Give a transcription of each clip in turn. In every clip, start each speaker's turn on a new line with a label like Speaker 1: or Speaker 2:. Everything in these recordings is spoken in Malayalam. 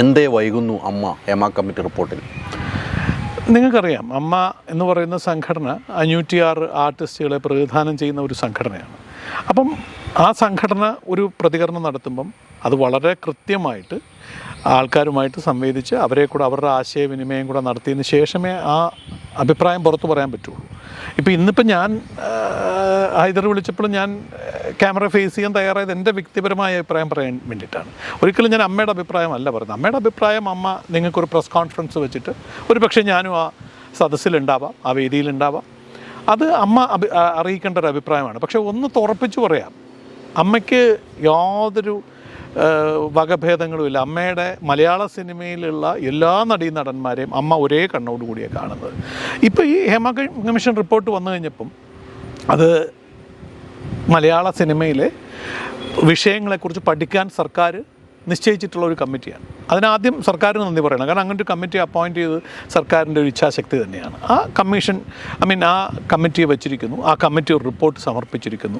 Speaker 1: എന്തേ വൈകുന്നു അമ്മ? ഹേമ കമ്മിറ്റി റിപ്പോർട്ടിൽ.
Speaker 2: നിങ്ങൾക്കറിയാം അമ്മ എന്ന് പറയുന്ന സംഘടന അഞ്ഞൂറ്റിയാറ് ആർട്ടിസ്റ്റുകളെ പ്രതിദാനം ചെയ്യുന്ന ഒരു സംഘടനയാണ്. അപ്പം ആ സംഘടന ഒരു പ്രതികരണം നടത്തുമ്പം അത് വളരെ കൃത്യമായിട്ട് ആൾക്കാരുമായിട്ട് സംവേദിച്ച് അവരെ കൂടെ അവരുടെ ആശയവിനിമയം കൂടെ നടത്തിയതിന് ശേഷമേ ആ അഭിപ്രായം പുറത്തു പറയാൻ പറ്റുള്ളൂ. ഇപ്പോൾ ഇന്നിപ്പോൾ ഞാൻ ഹൈദർ വിളിച്ചപ്പോൾ ഞാൻ ക്യാമറ ഫേസ് ചെയ്യാൻ തയ്യാറായത് എന്റെ വ്യക്തിപരമായ അഭിപ്രായം പറയാൻ വേണ്ടിയിട്ടാണ്. ഒരിക്കലും ഞാൻ അമ്മയുടെ അഭിപ്രായമല്ല പറയുന്നത്. അമ്മയുടെ അഭിപ്രായം അമ്മ നിങ്ങൾക്കൊരു പ്രസ് കോൺഫറൻസ് വെച്ചിട്ട് ഒരു പക്ഷേ ഞാനും ആ സദസ്സിലുണ്ടാവാം ആ വേദിയിലുണ്ടാവാം. അത് അമ്മ അറിയിക്കേണ്ട ഒരു അഭിപ്രായമാണ്. പക്ഷേ ഒന്ന് തുറപ്പിച്ച് പറയാം. അമ്മയ്ക്ക് യാതൊരു വകഭേദങ്ങളുമില്ല. അമ്മയുടെ മലയാള സിനിമയിലുള്ള എല്ലാ നടീ നടന്മാരെയും അമ്മ ഒരേ കണ്ണോടുകൂടിയാണ് കാണുന്നത്. ഇപ്പോൾ ഈ ഹേമ കമ്മീഷൻ റിപ്പോർട്ട് വന്നു കഴിഞ്ഞപ്പം അത് മലയാള സിനിമയിലെ വിഷയങ്ങളെക്കുറിച്ച് പഠിക്കാൻ സർക്കാർ നിശ്ചയിച്ചിട്ടുള്ള ഒരു കമ്മിറ്റിയാണ്. അതിനാദ്യം സർക്കാരിന് നന്ദി പറയണം. കാരണം അങ്ങനെ ഒരു കമ്മിറ്റി അപ്പോയിന്റ് ചെയ്ത് സർക്കാരിന്റെ ഒരു ഇച്ഛാശക്തി തന്നെയാണ്. ആ കമ്മീഷൻ ഐ മീൻ ആ കമ്മിറ്റിയെ വെച്ചിരിക്കുന്നു. ആ കമ്മിറ്റി ഒരു റിപ്പോർട്ട് സമർപ്പിച്ചിരിക്കുന്നു.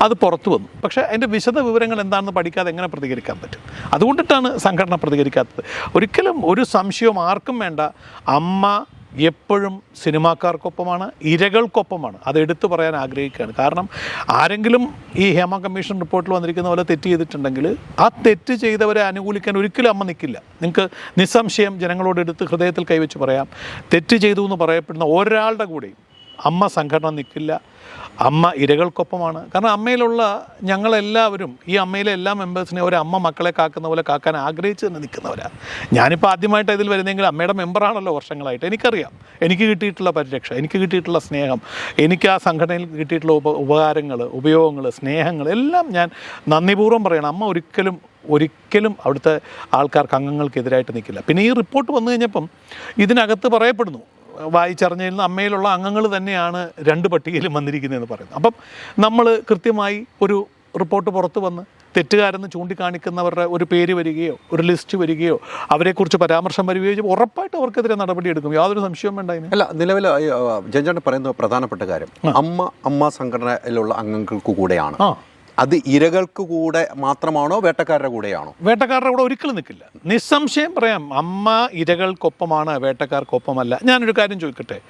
Speaker 2: അത് പുറത്തു വന്നു. പക്ഷേ അതിന്റെ വിശദ വിവരങ്ങൾ എന്താണെന്ന് പഠിക്കാതെ എങ്ങനെ പ്രതികരിക്കാൻ പറ്റും? അതുകൊണ്ടിട്ടാണ് സംഘടന പ്രതികരിക്കാത്തത്. ഒരിക്കലും ഒരു സംശയവും ആർക്കും വേണ്ട. അമ്മ എപ്പോഴും സിനിമാക്കാർക്കൊപ്പമാണ് ഇരകൾക്കൊപ്പമാണ്. അത് എടുത്തു പറയാൻ ആഗ്രഹിക്കുകയാണ്. കാരണം ആരെങ്കിലും ഈ ഹേമ കമ്മീഷൻ റിപ്പോർട്ടിൽ വന്നിരിക്കുന്ന പോലെ തെറ്റ് ചെയ്തിട്ടുണ്ടെങ്കിൽ ആ തെറ്റ് ചെയ്തവരെ അനുകൂലിക്കാൻ ഒരിക്കലും അമ്മ നിൽക്കില്ല നിങ്ങൾക്ക് നിസ്സംശയം ജനങ്ങളോട് എടുത്ത് ഹൃദയത്തിൽ കൈവച്ച് പറയാം. തെറ്റ് ചെയ്തു എന്ന് പറയപ്പെടുന്ന ഒരാളുടെ കൂടെയും അമ്മ സംഘടന നിൽക്കില്ല. അമ്മ ഇരകൾക്കൊപ്പമാണ്. കാരണം അമ്മയിലുള്ള ഞങ്ങളെല്ലാവരും ഈ അമ്മയിലെ എല്ലാ മെമ്പേഴ്സിനെ ഒരു അമ്മ മക്കളെ കാക്കുന്ന പോലെ കാക്കാൻ ആഗ്രഹിച്ച് തന്നെ നിൽക്കുന്നവരാണ് ഞാനിപ്പോൾ ആദ്യമായിട്ട് ഇതിൽ വരുന്നെങ്കിൽ അമ്മയുടെ മെമ്പറാണല്ലോ വർഷങ്ങളായിട്ട്. എനിക്കറിയാം. എനിക്ക് കിട്ടിയിട്ടുള്ള പരിരക്ഷ എനിക്ക് കിട്ടിയിട്ടുള്ള സ്നേഹം എനിക്ക് ആ സംഘടനയിൽ കിട്ടിയിട്ടുള്ള ഉപ ഉപകാരങ്ങൾ ഉപയോഗങ്ങൾ സ്നേഹങ്ങൾ എല്ലാം ഞാൻ നന്ദിപൂർവം പറയണം. അമ്മ ഒരിക്കലും ഒരിക്കലും അവിടുത്തെ ആൾക്കാർക്ക് അംഗങ്ങൾക്കെതിരായിട്ട് നിൽക്കില്ല. പിന്നെ ഈ റിപ്പോർട്ട് വന്നു കഴിഞ്ഞപ്പം ഇതിനകത്ത് പറയപ്പെടുന്നു വായിച്ചറിഞ്ഞതിൽ നിന്ന് അമ്മയിലുള്ള അംഗങ്ങൾ തന്നെയാണ് രണ്ട് പട്ടികയിലും വന്നിരിക്കുന്നതെന്ന് പറയുന്നത്. അപ്പം നമ്മൾ കൃത്യമായി ഒരു റിപ്പോർട്ട് പുറത്തു വന്ന് തെറ്റുകാരെന്ന് ചൂണ്ടിക്കാണിക്കുന്നവരുടെ ഒരു പേര് വരികയോ ഒരു ലിസ്റ്റ് വരികയോ അവരെക്കുറിച്ച് പരാമർശം വരികയോ ചെയ്യുമ്പോൾ ഉറപ്പായിട്ട് അവർക്കെതിരെ നടപടിയെടുക്കും യാതൊരു സംശയവും വേണ്ട ഇനി
Speaker 1: അല്ല നിലവിൽ ജഞ്ചാണ്ട് പറയുന്ന പ്രധാനപ്പെട്ട കാര്യം. അമ്മ അമ്മ സംഘടനയിലുള്ള അംഗങ്ങൾക്ക് കൂടെയാണ്. അത് ഇരകൾക്ക് കൂടെ മാത്രമാണോ വേട്ടക്കാരുടെ കൂടെയാണോ?
Speaker 2: വേട്ടക്കാരുടെ കൂടെ ഒരിക്കലും നിൽക്കില്ല. നിസ്സംശയം പറയാം അമ്മ ഇരകൾക്കൊപ്പമാണ് വേട്ടക്കാർക്കൊപ്പമല്ല. ഞാനൊരു കാര്യം ചോദിക്കട്ടെ?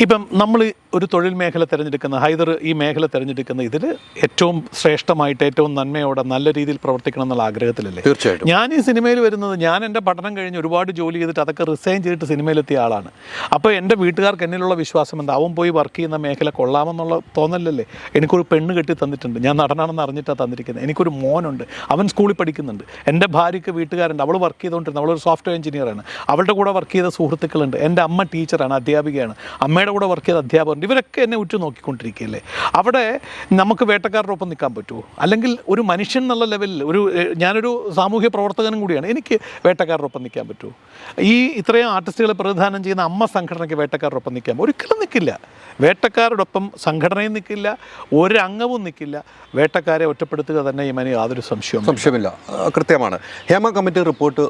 Speaker 2: ഇപ്പം നമ്മൾ ഒരു തൊഴിൽ മേഖല തിരഞ്ഞെടുക്കുന്ന ഹൈദർ ഈ മേഖല തിരഞ്ഞെടുക്കുന്ന ഇതിൽ ഏറ്റവും ശ്രേഷ്ഠമായിട്ട് ഏറ്റവും നന്മയോടെ നല്ല രീതിയിൽ പ്രവർത്തിക്കണം എന്നുള്ള ആഗ്രഹത്തിലല്ലേ?
Speaker 1: തീർച്ചയായിട്ടും.
Speaker 2: ഞാൻ ഈ സിനിമയിൽ വരുന്നത് ഞാൻ എന്റെ പഠനം കഴിഞ്ഞ് ഒരുപാട് ജോലി ചെയ്തിട്ട് അതൊക്കെ റിസൈൻ ചെയ്തിട്ട് സിനിമയിലെത്തിയ ആളാണ്. അപ്പോൾ എന്റെ വീട്ടുകാർക്ക് എന്നിലുള്ള വിശ്വാസം എന്താ അവൻ പോയി വർക്ക് ചെയ്യുന്ന മേഖല കൊള്ളാമെന്നുള്ള തോന്നലല്ലേ? എനിക്കൊരു പെണ്ണ് കെട്ടി തന്നിട്ടുണ്ട്. ഞാൻ നടനാണെന്ന് അറിഞ്ഞിട്ടാണ് തന്നിരിക്കുന്നത്. എനിക്കൊരു മോനുണ്ട്. അവൻ സ്കൂളിൽ പഠിക്കുന്നുണ്ട്. എന്റെ ഭാര്യയ്ക്ക് വീട്ടുകാരുണ്ട്. അവൾ വർക്ക് ചെയ്തുകൊണ്ടിരുന്നത്. അവളൊരു സോഫ്റ്റ്വെയർ എഞ്ചിനീയറാണ്. അവളുടെ കൂടെ വർക്ക് ചെയ്ത സുഹൃത്തുക്കളുണ്ട്. എന്റെ അമ്മ ടീച്ചറാണ് അധ്യാപികയാണ്. അമ്മയുടെ കൂടെ വർക്ക് ചെയ്ത അധ്യാപകരുണ്ട്. ഇവരൊക്കെ എന്നെ ഉറ്റു നോക്കിക്കൊണ്ടിരിക്കുകയല്ലേ? അവിടെ നമുക്ക് വേട്ടക്കാരുടെ ഒപ്പം നിൽക്കാൻ പറ്റുമോ? അല്ലെങ്കിൽ ഒരു മനുഷ്യൻ എന്നുള്ള ലെവലിൽ ഒരു ഞാനൊരു സാമൂഹ്യ പ്രവർത്തകനും കൂടിയാണ്. എനിക്ക് വേട്ടക്കാരുടെ ഒപ്പം നിൽക്കാൻ പറ്റുമോ? ഈ ഇത്രയും ആർട്ടിസ്റ്റുകളെ പ്രതിദാനം ചെയ്യുന്ന അമ്മ സംഘടനയ്ക്ക് വേട്ടക്കാരുടെ ഒപ്പം നിൽക്കാൻ ഒരിക്കലും നിൽക്കില്ല. വേട്ടക്കാരോടൊപ്പം സംഘടനയും നിൽക്കില്ല. ഒരംഗവും നിൽക്കില്ല. വേട്ടക്കാരെ ഒറ്റപ്പെടുത്തുക തന്നെ ഈ മനി യാതൊരു സംശയവും
Speaker 1: സംശയമില്ല. കൃത്യമാണ്. ഹേമ കമ്മിറ്റി റിപ്പോർട്ട്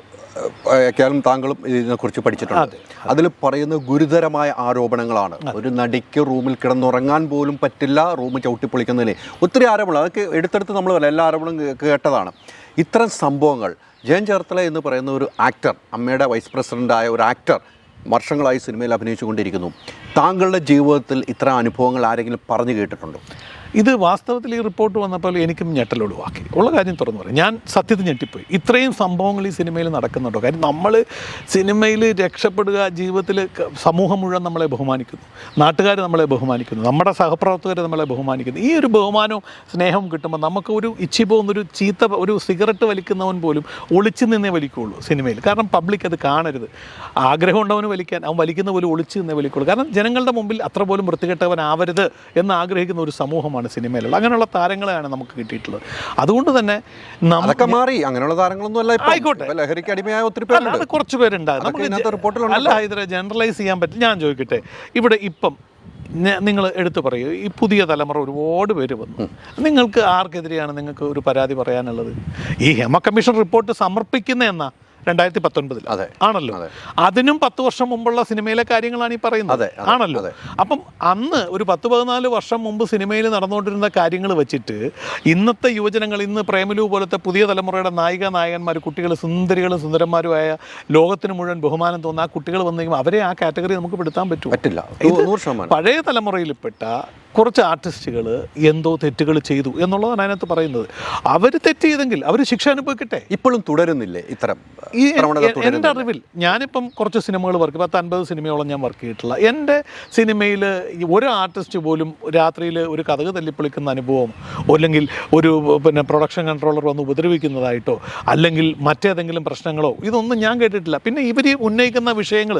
Speaker 1: കേരളം താങ്കളും ഇതിനെക്കുറിച്ച് പഠിച്ചിട്ടുണ്ട്. അതിൽ പറയുന്ന ഗുരുതരമായ ആരോപണങ്ങളാണ്. ഒരു നടിക്ക് റൂമിൽ കിടന്നുറങ്ങാൻ പോലും പറ്റില്ല റൂം ചവിട്ടിപ്പൊളിക്കുന്നതിന്. ഒത്തിരി ആരോപണങ്ങൾ. അതൊക്കെ എടുത്തെടുത്ത് നമ്മൾ എല്ലാ ആരോപണവും കേട്ടതാണ്. ഇത്തരം സംഭവങ്ങൾ ജയൻ ചേർത്തല എന്ന് പറയുന്ന ഒരു ആക്ടർ അമ്മയുടെ വൈസ് പ്രസിഡന്റായ ഒരു ആക്ടർ വർഷങ്ങളായി സിനിമയിൽ അഭിനയിച്ചുകൊണ്ടിരിക്കുന്നു. താങ്കളുടെ ജീവിതത്തിൽ ഇത്തരം അനുഭവങ്ങൾ ആരെങ്കിലും പറഞ്ഞു കേട്ടിട്ടുണ്ടോ?
Speaker 2: ഇത് വാസ്തവത്തിൽ ഈ റിപ്പോർട്ട് വന്നപ്പോൾ എനിക്കും ഞെട്ടലൊടുവാക്കി ഉള്ള കാര്യം തുറന്നു പറയും. ഞാൻ സത്യത്തിൽ ഞെട്ടിപ്പോയി. ഇത്രയും സംഭവങ്ങൾ ഈ സിനിമയിൽ നടക്കുന്നുണ്ടോ? കാര്യം നമ്മൾ സിനിമയിൽ രക്ഷപ്പെടുക ജീവിതത്തിൽ സമൂഹം മുഴുവൻ നമ്മളെ ബഹുമാനിക്കുന്നു. നാട്ടുകാർ നമ്മളെ ബഹുമാനിക്കുന്നു. നമ്മുടെ സഹപ്രവർത്തകരെ നമ്മളെ ബഹുമാനിക്കുന്നു. ഈ ഒരു ബഹുമാനവും സ്നേഹവും കിട്ടുമ്പോൾ നമുക്ക് ഒരു ഇച്ചി പോകുന്നൊരു ചീത്ത ഒരു സിഗരറ്റ് വലിക്കുന്നവൻ പോലും ഒളിച്ചു നിന്നേ വലിക്കുകയുള്ളൂ സിനിമയിൽ. കാരണം പബ്ലിക് അത് കാണരുത്. ആഗ്രഹം ഉണ്ടവന് വലിക്കാൻ അവൻ വലിക്കുന്ന പോലും ഒളിച്ചു നിന്നേ വലിക്കുള്ളൂ. കാരണം ജനങ്ങളുടെ മുമ്പിൽ അത്ര പോലും വൃത്തികെട്ടവനാവരുത് എന്ന് ആഗ്രഹിക്കുന്ന ഒരു സമൂഹമാണ് സിനിമയിലുള്ളത് അങ്ങനെയുള്ള താരങ്ങളെയാണ് നമുക്ക് കിട്ടിയിട്ടുള്ളത്. അതുകൊണ്ട് തന്നെ
Speaker 1: നമുക്ക് മാറി. അങ്ങനെയുള്ള താരങ്ങളൊന്നും അല്ല.
Speaker 2: ആയിക്കോട്ടെ.
Speaker 1: ലഹരിക്ക് അടിമയായ ഒത്തിരി പേരുണ്ട്.
Speaker 2: കുറച്ച് നമുക്ക്
Speaker 1: റിപ്പോർട്ടിലുണ്ട്
Speaker 2: അല്ല ഇതിനെ ജനറലൈസ് ചെയ്യാൻ പറ്റില്ല. ഞാൻ ചോദിക്കട്ടെ. ഇവിടെ ഇപ്പം നിങ്ങൾ എടുത്തു പറയൂ. ഈ പുതിയ തലമുറ ഒരുപാട് പേര് വന്നു. നിങ്ങൾക്ക് ആർക്കെതിരെയാണ് നിങ്ങൾക്ക് ഒരു പരാതി പറയാനുള്ളത്? ഈ ഹെമ കമ്മീഷൻ റിപ്പോർട്ട് സമർപ്പിക്കുന്ന എന്നാ? രണ്ടായിരത്തി പത്തൊൻപതിൽ
Speaker 1: അതെ.
Speaker 2: ആണല്ലോ.
Speaker 1: അതെ.
Speaker 2: അതിനും പത്ത് വർഷം മുമ്പുള്ള സിനിമയിലെ കാര്യങ്ങളാണ് ഈ പറയുന്നത്. ആണല്ലോ. അപ്പം അന്ന് ഒരു പത്ത് പതിനാല് വർഷം മുമ്പ് സിനിമയിൽ നടന്നുകൊണ്ടിരുന്ന കാര്യങ്ങൾ വെച്ചിട്ട് ഇന്നത്തെ യുവജനങ്ങൾ ഇന്ന് പ്രേമലു പോലത്തെ പുതിയ തലമുറയുടെ നായിക നായകന്മാർ കുട്ടികൾ സുന്ദരികളും സുന്ദരന്മാരുമായ ലോകത്തിന് മുഴുവൻ ബഹുമാനം തോന്നുന്ന ആ കുട്ടികൾ വന്നു കഴിയുമ്പോൾ അവരെ ആ കാറ്റഗറി നമുക്ക് പെടുത്താൻ പറ്റും
Speaker 1: പറ്റില്ല.
Speaker 2: പഴയ തലമുറയിൽപ്പെട്ട കുറച്ച് ആർട്ടിസ്റ്റുകൾ എന്തോ തെറ്റുകൾ ചെയ്തു എന്നുള്ളതാണ് അതിനകത്ത് പറയുന്നത്. അവർ തെറ്റ് ചെയ്തെങ്കിൽ അവർ ശിക്ഷ അനുഭവിക്കട്ടെ?
Speaker 1: ഇപ്പോഴും തുടരുന്നില്ലേ ഇത്തരം
Speaker 2: ഈ
Speaker 1: പ്രവണത
Speaker 2: എ-
Speaker 1: എന്റെ
Speaker 2: അറിവിൽ ഞാനിപ്പം കുറച്ച് സിനിമകൾ വർക്ക് പത്ത് അൻപത് സിനിമയോളം ഞാൻ വർക്ക് ചെയ്തിട്ടുള്ള. എന്റെ സിനിമയിൽ ഒരു ആർട്ടിസ്റ്റ് പോലും രാത്രിയിൽ ഒരു കഥക് തല്ലിപ്പൊളിക്കുന്ന അനുഭവം അല്ലെങ്കിൽ ഒരു പിന്നെ പ്രൊഡക്ഷൻ കൺട്രോളർ വന്ന് ഉപദ്രവിക്കുന്നതായിട്ടോ അല്ലെങ്കിൽ മറ്റേതെങ്കിലും പ്രശ്നങ്ങളോ ഇതൊന്നും ഞാൻ കേട്ടിട്ടില്ല. പിന്നെ ഇവർ ഉന്നയിക്കുന്ന വിഷയങ്ങൾ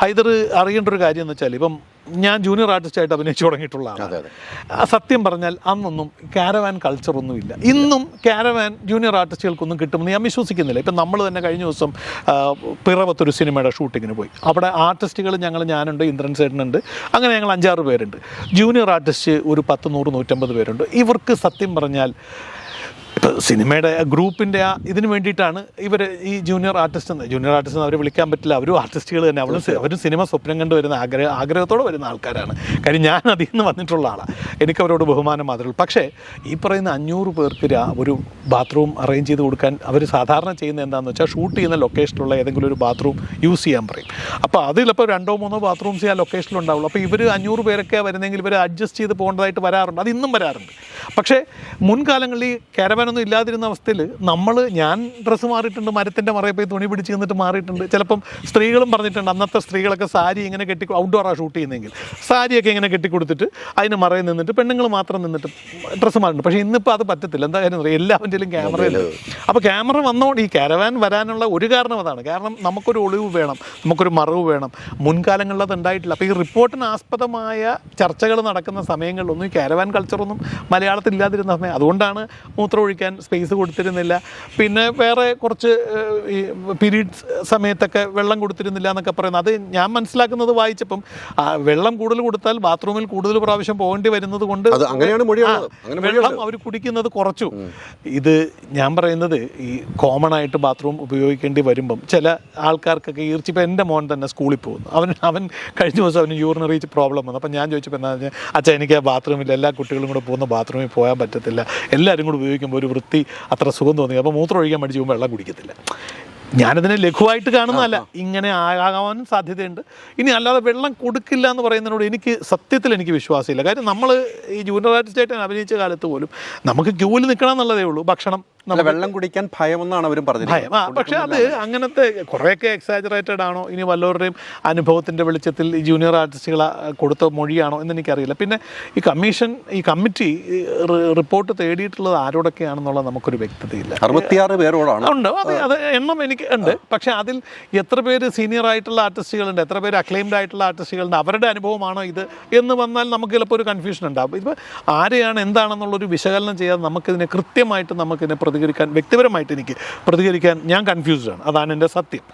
Speaker 2: ഹൈദർ അറിയേണ്ട ഒരു കാര്യം എന്ന് വെച്ചാൽ ഇപ്പം ഞാൻ ജൂനിയർ ആർട്ടിസ്റ്റായിട്ട് അഭിനയിച്ചു തുടങ്ങിയിട്ടുള്ളതാണ്
Speaker 1: അതെ
Speaker 2: സത്യം പറഞ്ഞാൽ അന്നൊന്നും കാരവാൻ കൾച്ചറൊന്നുമില്ല ഇന്നും കാരവാൻ ജൂനിയർ ആർട്ടിസ്റ്റുകൾക്കൊന്നും കിട്ടുമെന്ന് ഞാൻ വിശ്വസിക്കുന്നില്ല. ഇപ്പം നമ്മൾ തന്നെ കഴിഞ്ഞ ദിവസം പിറവത്തൊരു സിനിമയുടെ ഷൂട്ടിങ്ങിന് പോയി. അവിടെ ആർട്ടിസ്റ്റുകൾ ഞങ്ങൾ ഞാനുണ്ട് ഇന്ദ്രൻ സേട്ടനുണ്ട് അങ്ങനെ ഞങ്ങൾ അഞ്ചാറ് പേരുണ്ട്. ജൂനിയർ ആർട്ടിസ്റ്റ് ഒരു പത്ത് നൂറ് നൂറ്റമ്പത് പേരുണ്ട്. ഇവർക്ക് സത്യം പറഞ്ഞാൽ ഇപ്പോൾ സിനിമയുടെ ഗ്രൂപ്പിന്റെ ആ ഇതിന് വേണ്ടിയിട്ടാണ് ഇവർ ഈ ജൂനിയർ ആർട്ടിസ്റ്റ് എന്ന് ജൂനിയർ ആർട്ടിസ്റ്റ് എന്ന് അവരെ വിളിക്കാൻ പറ്റില്ല. അവരും ആർട്ടിസ്റ്റുകൾ തന്നെ. അവരും അവരും സിനിമ സ്വപ്നം കണ്ട് വരുന്ന ആഗ്രഹ ആഗ്രഹത്തോടെ വരുന്ന ആൾക്കാരാണ്. കാര്യം ഞാൻ അതിൽ നിന്ന് വന്നിട്ടുള്ള ആളാണ് എനിക്ക് അവരോട് ബഹുമാനം മാത്രമേ ഉള്ളൂ. പക്ഷേ ഈ പറയുന്ന അഞ്ഞൂറ് പേർക്ക് ഒരു ബാത്റൂം അറേഞ്ച് ചെയ്ത് കൊടുക്കാൻ അവർ സാധാരണ ചെയ്യുന്ന എന്താണെന്ന് വെച്ചാൽ ഷൂട്ട് ചെയ്യുന്ന ലൊക്കേഷനിലുള്ള ഏതെങ്കിലും ഒരു ബാത്റൂം യൂസ് ചെയ്യാൻ പറയും. അപ്പോൾ അതിലിപ്പോൾ രണ്ടോ മൂന്നോ ബാത്റൂംസ് ആ ലൊക്കേഷനിൽ ഉണ്ടാവുള്ളൂ. അപ്പോൾ ഇവർ അഞ്ഞൂറ് പേരൊക്കെ വരുന്നെങ്കിൽ ഇവർ അഡ്ജസ്റ്റ് ചെയ്ത് പോകേണ്ടതായിട്ട് വരാറുണ്ട്. അത് ഇന്നും വരാറുണ്ട്. പക്ഷേ മുൻകാലങ്ങളിൽ ഈ കാരവാനൊന്നും ഇല്ലാതിരുന്ന അവസ്ഥയിൽ നമ്മൾ ഞാൻ ഡ്രസ്സ് മാറിയിട്ടുണ്ട് മരത്തിന്റെ മറയിൽ പോയി തുണി പിടിച്ച് നിന്നിട്ട് മാറിയിട്ടുണ്ട്. ചിലപ്പം സ്ത്രീകളും പറഞ്ഞിട്ടുണ്ട് അന്നത്തെ സ്ത്രീകളൊക്കെ സാരി ഇങ്ങനെ കെട്ടി ഔട്ട്ഡോറാണ് ഷൂട്ട് ചെയ്യുന്നതെങ്കിൽ സാരിയൊക്കെ ഇങ്ങനെ കെട്ടിക്കൊടുത്തിട്ട് അതിന് മറയിൽ നിന്നിട്ട് പെണ്ണുങ്ങൾ മാത്രം നിന്നിട്ട് ഡ്രസ്സ് മാറിയിട്ടുണ്ട്. പക്ഷേ ഇന്നിപ്പോൾ അത് പറ്റത്തില്ല. എന്താ കാര്യം അറിയാം? എല്ലാവന്റെയിലും ക്യാമറയില്ല അപ്പോൾ ക്യാമറ വന്നോണ്ട് ഈ കാരവാൻ വരാനുള്ള ഒരു കാരണം അതാണ്. കാരണം നമുക്കൊരു ഒളിവ് വേണം നമുക്കൊരു മറവ് വേണം. മുൻകാലങ്ങളിൽ അത് ഉണ്ടായിട്ടില്ല. അപ്പോൾ ഈ റിപ്പോർട്ടിന് ആസ്പദമായ ചർച്ചകൾ നടക്കുന്ന സമയങ്ങളിലൊന്നും ഈ കാരവാൻ കൾച്ചറൊന്നും മലയാളത്തിൽ ഇല്ലാതിരുന്ന സമയം. അതുകൊണ്ടാണ് മൂത്രം ഒഴിക്കാൻ സ്പേസ് കൊടുത്തിരുന്നില്ല. പിന്നെ വേറെ കുറച്ച് ഈ പീരീഡ്സ് സമയത്തൊക്കെ വെള്ളം കൊടുത്തിരുന്നില്ല എന്നൊക്കെ പറയുന്നത്. അത് ഞാൻ മനസ്സിലാക്കുന്നത് വായിച്ചപ്പം ആ, വെള്ളം കൂടുതൽ കൊടുത്താൽ ബാത്റൂമിൽ കൂടുതൽ പ്രാവശ്യം പോകേണ്ടി വരുന്നത് കൊണ്ട് വെള്ളം അവർ കുടിക്കുന്നത് കുറച്ചു. ഇത് ഞാൻ പറയുന്നത് ഈ കോമൺ ആയിട്ട് ബാത്റൂം ഉപയോഗിക്കേണ്ടി വരുമ്പം ചില ആൾക്കാർക്കൊക്കെ ഈർച്ചി ഇപ്പം എന്റെ മോൻ തന്നെ സ്കൂളിൽ പോകുന്നു. അവൻ അവൻ കഴിഞ്ഞ ദിവസം അവന് യൂറിനറി പ്രോബ്ലം വന്നു. അപ്പം ഞാൻ ചോദിച്ചപ്പോൾ എന്താ പറഞ്ഞാൽ അച്ഛാ എനിക്ക് ആ ബാത്റൂമിൽ എല്ലാ കുട്ടികളും കൂടെ പോകുന്ന ബാത്റൂമിൽ പോകാൻ പറ്റത്തില്ല. എല്ലാവരും കൂടെ ഉപയോഗിക്കുമ്പോൾ ഒരു വൃത്തി അത്ര സുഖം തോന്നി അപ്പോൾ മൂത്രം ഒഴിക്കാൻ മടിച്ചു പോകുമ്പോൾ വെള്ളം കുടിക്കത്തില്ല. ഞാനതിനെ ലഘുവായിട്ട് കാണുന്നതല്ല. ഇങ്ങനെ ആകാവാനും സാധ്യതയുണ്ട്. ഇനി അല്ലാതെ വെള്ളം കൊടുക്കില്ല എന്ന് പറയുന്നതിനോട് എനിക്ക് സത്യത്തിൽ എനിക്ക് വിശ്വാസമില്ല. കാര്യം നമ്മൾ ഈ ജൂനിയർ ആർട്ടിസ്റ്റായിട്ട് അഭിനയിച്ച കാലത്ത് പോലും നമുക്ക് ക്യൂവിൽ നിൽക്കണം എന്നുള്ളതേ ഉള്ളൂ. ഭക്ഷണം
Speaker 1: വെള്ളം കുടിക്കാൻ ഭയമെന്നാണ് അവരും
Speaker 2: ഭയം. ആ പക്ഷേ അത് അങ്ങനത്തെ കുറേയൊക്കെ എക്സാജറേറ്റഡ് ആണോ? ഇനി വല്ലവരുടെയും അനുഭവത്തിന്റെ വെളിച്ചത്തിൽ ഈ ജൂനിയർ ആർട്ടിസ്റ്റുകൾ കൊടുത്ത മൊഴിയാണോ എന്ന് എനിക്കറിയില്ല. പിന്നെ ഈ കമ്മീഷൻ ഈ കമ്മിറ്റി റിപ്പോർട്ട് തേടിയിട്ടുള്ളത് ആരോടൊക്കെയാണെന്നുള്ളത് നമുക്കൊരു വ്യക്തതയില്ല.
Speaker 1: അറുപത്തിയാറ് പേരോടാണ്.
Speaker 2: ഉണ്ട്. അത് അത് എണ്ണം എനിക്ക് ഉണ്ട്. പക്ഷേ അതിൽ എത്ര പേര് സീനിയർ ആയിട്ടുള്ള ആർട്ടിസ്റ്റുകളുണ്ട് എത്ര പേര് അക്ലെയിംഡ് ആയിട്ടുള്ള ആർട്ടിസ്റ്റുകളുണ്ട് അവരുടെ അനുഭവമാണോ ഇത് എന്ന് വന്നാൽ നമുക്ക് ചിലപ്പോൾ ഒരു കൺഫ്യൂഷൻ ഉണ്ടാകും ഇപ്പോൾ ആരെയാണ് എന്താണെന്നുള്ളൊരു വിശകലനം ചെയ്യാതെ നമുക്കിതിനെ കൃത്യമായിട്ട് നമുക്കിതിനെ പ്രതികരിക്കാൻ വ്യക്തിപരമായിട്ട് എനിക്ക് പ്രതികരിക്കാൻ ഞാൻ കൺഫ്യൂസ്ഡാണ് അതാണ് എന്റെ സത്യം.